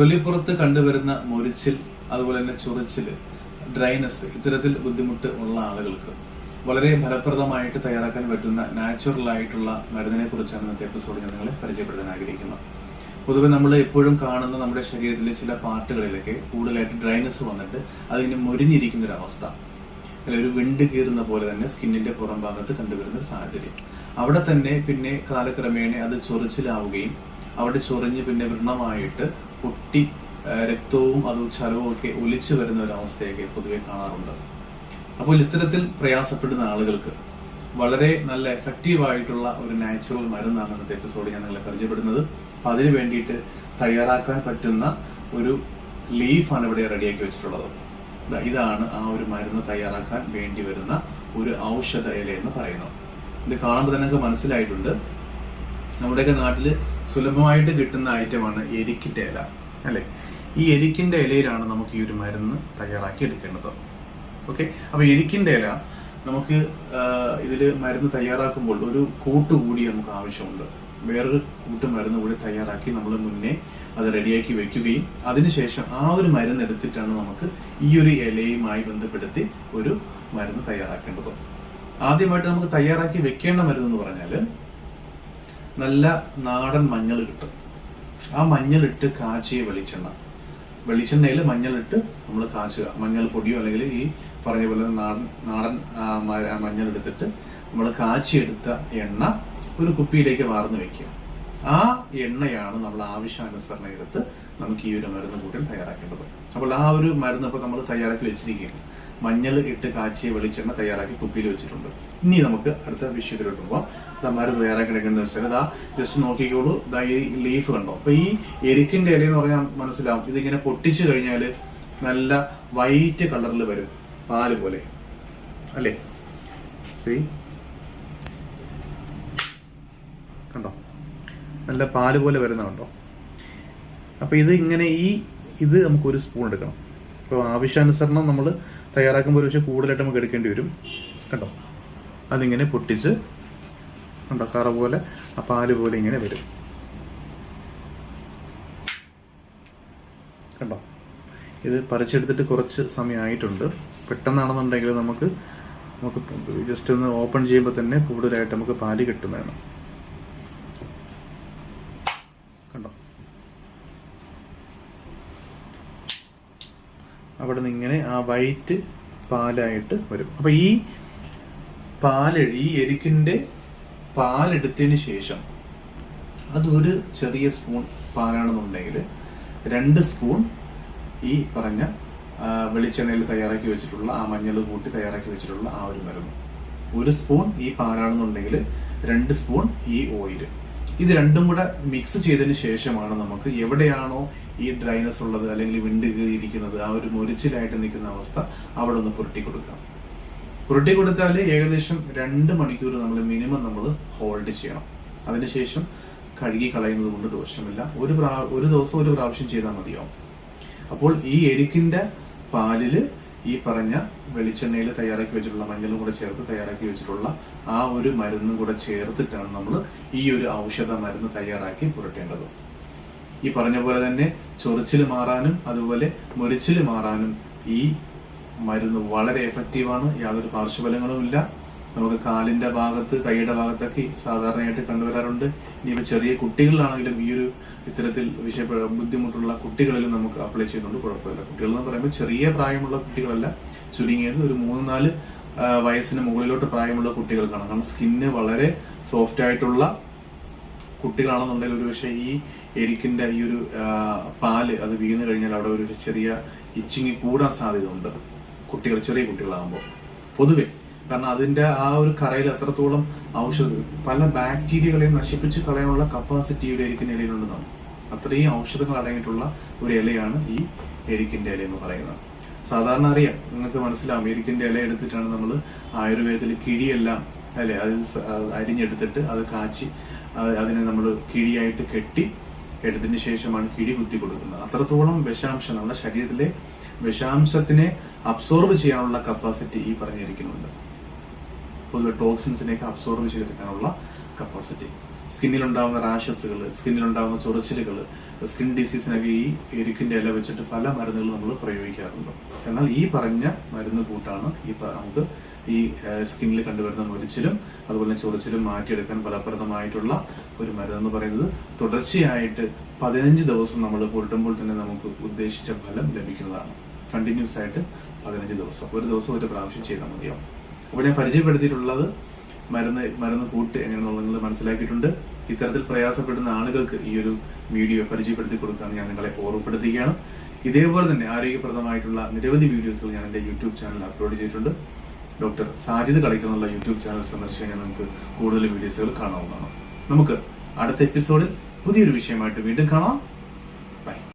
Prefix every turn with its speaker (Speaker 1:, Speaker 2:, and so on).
Speaker 1: തൊലിപ്പുറത്ത് കണ്ടുവരുന്ന മുരിച്ചിൽ അതുപോലെ തന്നെ ചൊറിച്ചിൽ ഡ്രൈനസ് ഇത്തരത്തിൽ ബുദ്ധിമുട്ട് ഉള്ള ആളുകൾക്ക് വളരെ ഫലപ്രദമായിട്ട് തയ്യാറാക്കാൻ പറ്റുന്ന നാച്ചുറൽ ആയിട്ടുള്ള മരുന്നിനെ കുറിച്ചാണ് ഇന്നത്തെ എപ്പിസോഡ് ഞാൻ നിങ്ങളെ പരിചയപ്പെടുത്താൻ ആഗ്രഹിക്കുന്നത്. പൊതുവെ നമ്മൾ എപ്പോഴും കാണുന്ന നമ്മുടെ ശരീരത്തിലെ ചില പാർട്ടുകളിലൊക്കെ കൂടുതലായിട്ട് ഡ്രൈനസ് വന്നിട്ട് അതിന് മുരിഞ്ഞിരിക്കുന്ന ഒരു അവസ്ഥ അല്ലെങ്കിൽ ഒരു വിണ്ട് കീറുന്ന പോലെ തന്നെ സ്കിന്നിന്റെ പുറം ഭാഗത്ത് കണ്ടുവരുന്ന സാഹചര്യം. അവിടെ തന്നെ പിന്നെ കാലക്രമേണ അത് ചൊറിച്ചിലാവുകയും അവിടെ ചൊറിഞ്ഞ് പിന്നെ വ്രണമായിട്ട് പൊട്ടി രക്തവും അതും ചലവും ഒക്കെ ഒലിച്ചു വരുന്ന ഒരു അവസ്ഥയൊക്കെ പൊതുവെ കാണാറുണ്ട്. അപ്പോൾ ഇത്തരത്തിൽ പ്രയാസപ്പെടുന്ന ആളുകൾക്ക് വളരെ നല്ല എഫക്റ്റീവ് ആയിട്ടുള്ള ഒരു നാച്ചുറൽ മരുന്നാണ് ഇന്നത്തെ എപ്പിസോഡ് ഞാൻ നിങ്ങളെ പരിചയപ്പെടുന്നത്. അപ്പൊ അതിന് വേണ്ടിയിട്ട് തയ്യാറാക്കാൻ പറ്റുന്ന ഒരു ലീഫാണ് ഇവിടെ റെഡിയാക്കി വെച്ചിട്ടുള്ളത്. ഇതാണ് ആ ഒരു മരുന്ന് തയ്യാറാക്കാൻ വേണ്ടി വരുന്ന ഒരു ഔഷധ ഇല എന്ന് പറയുന്നത്. ഇത് കാണുമ്പോൾ തന്നെ മനസ്സിലായിട്ടുണ്ട്. നമ്മുടെയൊക്കെ നാട്ടിൽ സുലഭമായിട്ട് കിട്ടുന്ന ഐറ്റമാണ് എരിക്കിന്റെ ഇല അല്ലേ? ഈ എരിക്കിന്റെ ഇലയിലാണ് നമുക്ക് ഈ ഒരു മരുന്ന് തയ്യാറാക്കി എടുക്കേണ്ടത്. ഓക്കെ? അപ്പോൾ എരിക്കിന്റെ ഇല നമുക്ക് ഇതിൽ മരുന്ന് തയ്യാറാക്കുമ്പോൾ ഒരു കൂട്ട് കൂടി നമുക്ക് ആവശ്യമുണ്ട്. വേറൊരു കൂട്ട് മരുന്ന് കൂടി തയ്യാറാക്കി നമ്മൾ മുന്നേ അത് റെഡിയാക്കി വെക്കുകയും അതിനുശേഷം ആ ഒരു മരുന്ന് എടുത്തിട്ടാണ് നമുക്ക് ഈ ഒരു ഇലയുമായി ബന്ധപ്പെടുത്തി ഒരു മരുന്ന് തയ്യാറാക്കേണ്ടത്. ആദ്യമായിട്ട് നമുക്ക് തയ്യാറാക്കി വെക്കേണ്ട മരുന്ന് എന്ന് പറഞ്ഞാൽ നല്ല നാടൻ മഞ്ഞൾ കിട്ടും ആ മഞ്ഞളിട്ട് കാച്ചിയ വെളിച്ചെണ്ണ. വെളിച്ചെണ്ണയിൽ മഞ്ഞളിട്ട് നമ്മൾ കാച്ചുക. മഞ്ഞൾ പൊടിയോ അല്ലെങ്കിൽ ഈ പറഞ്ഞ പോലെ നാടൻ നാടൻ മഞ്ഞളെടുത്തിട്ട് നമ്മൾ കാച്ചിയെടുത്ത എണ്ണ ഒരു കുപ്പിയിലേക്ക് വാർന്നു വെക്കുക. ആ എണ്ണയാണ് നമ്മൾ ആവശ്യാനുസരണം എടുത്ത് നമുക്ക് ഈ ഒരു മരുന്ന് കൂട്ടിൽ തയ്യാറാക്കേണ്ടത്. അപ്പോൾ ആ ഒരു മരുന്ന് ഇപ്പോൾ നമ്മൾ തയ്യാറാക്കി വെച്ചിരിക്കുകയാണ്. മഞ്ഞൾ ഇട്ട് കാച്ചിയ വെളിച്ചെണ്ണ തയ്യാറാക്കി കുപ്പിയിൽ വെച്ചിട്ടുണ്ട്. ഇനി നമുക്ക് അടുത്ത വിഷയത്തിലോട്ട് പോവാം. ഇതാ മരുന്ന് തയ്യാറാക്കി എടുക്കുന്ന വെച്ചാൽ ഇതാ ജസ്റ്റ് നോക്കിക്കോളൂ. ഇതാ ഈ ലീഫ് കണ്ടോ? അപ്പൊ ഈ എരിക്കിന്റെ ഇലയെന്ന് പറഞ്ഞാൽ മനസ്സിലാവും. ഇതിങ്ങനെ പൊട്ടിച്ചു കഴിഞ്ഞാൽ നല്ല വൈറ്റ് കളറിൽ വരും പാൽ പോലെ. അല്ലേ? സി കണ്ടോ? നല്ല പാൽ പോലെ വരുന്ന കണ്ടോ? അപ്പൊ ഇത് ഇങ്ങനെ ഈ ഇത് നമുക്ക് ഒരു സ്പൂൺ എടുക്കണം. അപ്പോൾ ആവശ്യാനുസരണം നമ്മൾ തയ്യാറാക്കുമ്പോൾ ഒരുപക്ഷെ കൂടുതലായിട്ട് നമുക്ക് എടുക്കേണ്ടി വരും. കണ്ടോ? അതിങ്ങനെ പൊട്ടിച്ച് കണ്ടോ? കറ പോലെ ആ പാൽ പോലെ ഇങ്ങനെ വരും. കണ്ടോ? ഇത് പറിച്ചെടുത്തിട്ട് കുറച്ച് സമയമായിട്ടുണ്ട്. പെട്ടെന്നാണെന്നുണ്ടെങ്കിൽ നമുക്ക് നമുക്ക് ജസ്റ്റ് ഒന്ന് ഓപ്പൺ ചെയ്യുമ്പോൾ തന്നെ കൂടുതലായിട്ട് നമുക്ക് പാൽ കിട്ടുന്നതാണ്. കണ്ടോ? അവിടെ നിന്ന് ഇങ്ങനെ ആ വൈറ്റ് പാലായിട്ട് വരും. അപ്പൊ ഈ പാൽ ഈ എരിക്കിന്റെ പാലെടുത്തതിന് ശേഷം അതൊരു ചെറിയ സ്പൂൺ പാലാണെന്നുണ്ടെങ്കിൽ രണ്ട് സ്പൂൺ ഈ പറഞ്ഞ വെളിച്ചെണ്ണയിൽ തയ്യാറാക്കി വെച്ചിട്ടുള്ള ആ മഞ്ഞൾ കൂട്ടി തയ്യാറാക്കി വെച്ചിട്ടുള്ള ആ ഒരു മരുന്ന്. ഒരു സ്പൂൺ ഈ പാലാണെന്നുണ്ടെങ്കിൽ രണ്ട് സ്പൂൺ ഈ ഓയിൽ ഇത് രണ്ടും കൂടെ മിക്സ് ചെയ്തതിന് ശേഷമാണ് നമുക്ക് എവിടെയാണോ ഈ ഡ്രൈനസ് ഉള്ളത് അല്ലെങ്കിൽ വിണ്ട് കീറിയിരിക്കുന്നത് ആ ഒരു മുരിച്ചിലായിട്ട് നിൽക്കുന്ന അവസ്ഥ അവിടെ ഒന്ന് പുരട്ടി കൊടുക്കാം. പുരട്ടി കൊടുത്താൽ ഏകദേശം രണ്ട് മണിക്കൂർ നമ്മൾ മിനിമം നമ്മൾ ഹോൾഡ് ചെയ്യണം. അതിനുശേഷം കഴുകി കളയുന്നത് കൊണ്ട് ദോഷമില്ല. ഒരു പ്രാ ഒരു ദിവസം ഒരു പ്രാവശ്യം ചെയ്താൽ മതിയാവും. അപ്പോൾ ഈ എരിക്കിന്റെ പാലിൽ ഈ പറഞ്ഞ വെളിച്ചെണ്ണയിൽ തയ്യാറാക്കി വെച്ചിട്ടുള്ള മഞ്ഞളും കൂടെ ചേർത്ത് തയ്യാറാക്കി വെച്ചിട്ടുള്ള ആ ഒരു മരുന്നും കൂടെ ചേർത്തിട്ടാണ് നമ്മൾ ഈ ഒരു ഔഷധ മരുന്ന് തയ്യാറാക്കി പുരട്ടേണ്ടത്. ഈ പറഞ്ഞ പോലെ തന്നെ ചൊറിച്ചിൽ മാറാനും അതുപോലെ മുരിച്ചിൽ മാറാനും ഈ മരുന്ന് വളരെ എഫക്റ്റീവാണ് യാതൊരു പാർശ്വഫലങ്ങളും ഇല്ല. നമുക്ക് കാലിന്റെ ഭാഗത്ത് കൈയുടെ ഭാഗത്തൊക്കെ സാധാരണയായിട്ട് കണ്ടുവരാറുണ്ട്. ഇനിയിപ്പോൾ ചെറിയ കുട്ടികളിലാണെങ്കിലും ഈ ഒരു ഇത്തരത്തിൽ വിഷയ ബുദ്ധിമുട്ടുള്ള കുട്ടികളിലും നമുക്ക് അപ്ലൈ ചെയ്യുന്നുണ്ട് കുഴപ്പമില്ല. കുട്ടികൾ എന്ന് പറയുമ്പോൾ ചെറിയ പ്രായമുള്ള കുട്ടികളല്ല. ചുരുങ്ങിയത് ഒരു മൂന്ന് നാല് വയസ്സിന് മുകളിലോട്ട് പ്രായമുള്ള കുട്ടികൾക്കാണ്. കാരണം സ്കിന്ന് വളരെ സോഫ്റ്റ് ആയിട്ടുള്ള കുട്ടികളാണെന്നുണ്ടെങ്കിൽ ഒരു പക്ഷേ ഈ എരിക്കിന്റെ ഈ ഒരു പാൽ അത് വീണ് കഴിഞ്ഞാൽ അവിടെ ഒരു ചെറിയ ഇച്ചിങ് കൂടാൻ സാധ്യതയുണ്ട് കുട്ടികൾ ചെറിയ കുട്ടികളാകുമ്പോൾ. പൊതുവെ കാരണം അതിന്റെ ആ ഒരു കറയിൽ എത്രത്തോളം ഔഷധം പല ബാക്ടീരിയകളെയും നശിപ്പിച്ച് കളയാനുള്ള കപ്പാസിറ്റിയുടെ എരിക്കിന്റെ ഇലയിലുണ്ടെന്നാണ് അത്രയും ഔഷധങ്ങൾ അടങ്ങിയിട്ടുള്ള ഒരു ഇലയാണ് ഈ എരിക്കിന്റെ ഇല എന്ന് പറയുന്നത്. സാധാരണ അറിയാം നിങ്ങൾക്ക് മനസ്സിലാവും എരിക്കിന്റെ ഇല എടുത്തിട്ടാണ് നമ്മൾ ആയുർവേദത്തിൽ കിഴിയെല്ലാം അല്ലെ അത് അരിഞ്ഞെടുത്തിട്ട് അത് കാച്ചി അതിനെ നമ്മൾ കിഴിയായിട്ട് കെട്ടി എടുത്തതിന് ശേഷമാണ് കിഴി കുത്തി കൊടുക്കുന്നത്. അത്രത്തോളം വിഷാംശം നമ്മുടെ ശരീരത്തിലെ വിഷാംശത്തിനെ അബ്സോർബ് ചെയ്യാനുള്ള കപ്പാസിറ്റി ഈ പറഞ്ഞിരിക്കുന്നുണ്ട്. പൊതുവെ ടോക്സിൻസിനെയൊക്കെ അബ്സോർബ് ചെയ്തെടുക്കാനുള്ള കപ്പാസിറ്റി സ്കിന്നിലുണ്ടാകുന്ന റാഷസുകൾ സ്കിന്നിലുണ്ടാകുന്ന ചൊറിച്ചിലുകൾ സ്കിൻ ഡിസീസിനൊക്കെ ഈ എരിക്കിന്റെ ഇല വെച്ചിട്ട് പല മരുന്നുകളും നമ്മൾ പ്രയോഗിക്കാറുണ്ട്. എന്നാൽ ഈ പറഞ്ഞ മരുന്ന് കൂട്ടാണ് ഈ നമുക്ക് ഈ സ്കിന്നിൽ കണ്ടുവരുന്ന മുരിച്ചിലും അതുപോലെ ചൊറിച്ചിലും മാറ്റിയെടുക്കാൻ ഫലപ്രദമായിട്ടുള്ള ഒരു മരുന്ന് എന്ന് പറയുന്നത് തുടർച്ചയായിട്ട് പതിനഞ്ച് ദിവസം നമ്മൾ പുരട്ടുമ്പോൾ തന്നെ നമുക്ക് ഉദ്ദേശിച്ച ഫലം ലഭിക്കുന്നതാണ്. കണ്ടിന്യൂസ് ആയിട്ട് പതിനഞ്ച് ദിവസം. ഒരു ദിവസം ഒരു പ്രാവശ്യം ചെയ്താൽ മതിയാവും. ഞാൻ പരിചയപ്പെടുത്തിയിട്ടുള്ളത് മരുന്ന് മരുന്ന് കൂട്ട് എങ്ങനെയാണെന്നുള്ളത് നിങ്ങൾ മനസ്സിലാക്കിയിട്ടുണ്ട്. ഇത്തരത്തിൽ പ്രയാസപ്പെടുന്ന ആളുകൾക്ക് ഈ ഒരു വീഡിയോ പരിചയപ്പെടുത്തി കൊടുക്കാൻ ഞാൻ നിങ്ങളെ ഓർമ്മപ്പെടുത്തുകയാണ്. ഇതേപോലെ തന്നെ ആരോഗ്യപ്രദമായിട്ടുള്ള നിരവധി വീഡിയോസുകൾ ഞാൻ എന്റെ യൂട്യൂബ് ചാനൽ അപ്ലോഡ് ചെയ്തിട്ടുണ്ട്. ഡോക്ടർ സാജിദ് കളിക്കുന്നുള്ള യൂട്യൂബ് ചാനൽ സന്ദർശിച്ച് ഞാൻ നിങ്ങൾക്ക് കൂടുതൽ വീഡിയോസുകൾ കാണാവുന്നതാണ്. നമുക്ക് അടുത്ത എപ്പിസോഡിൽ പുതിയൊരു വിഷയമായിട്ട് വീണ്ടും കാണാം.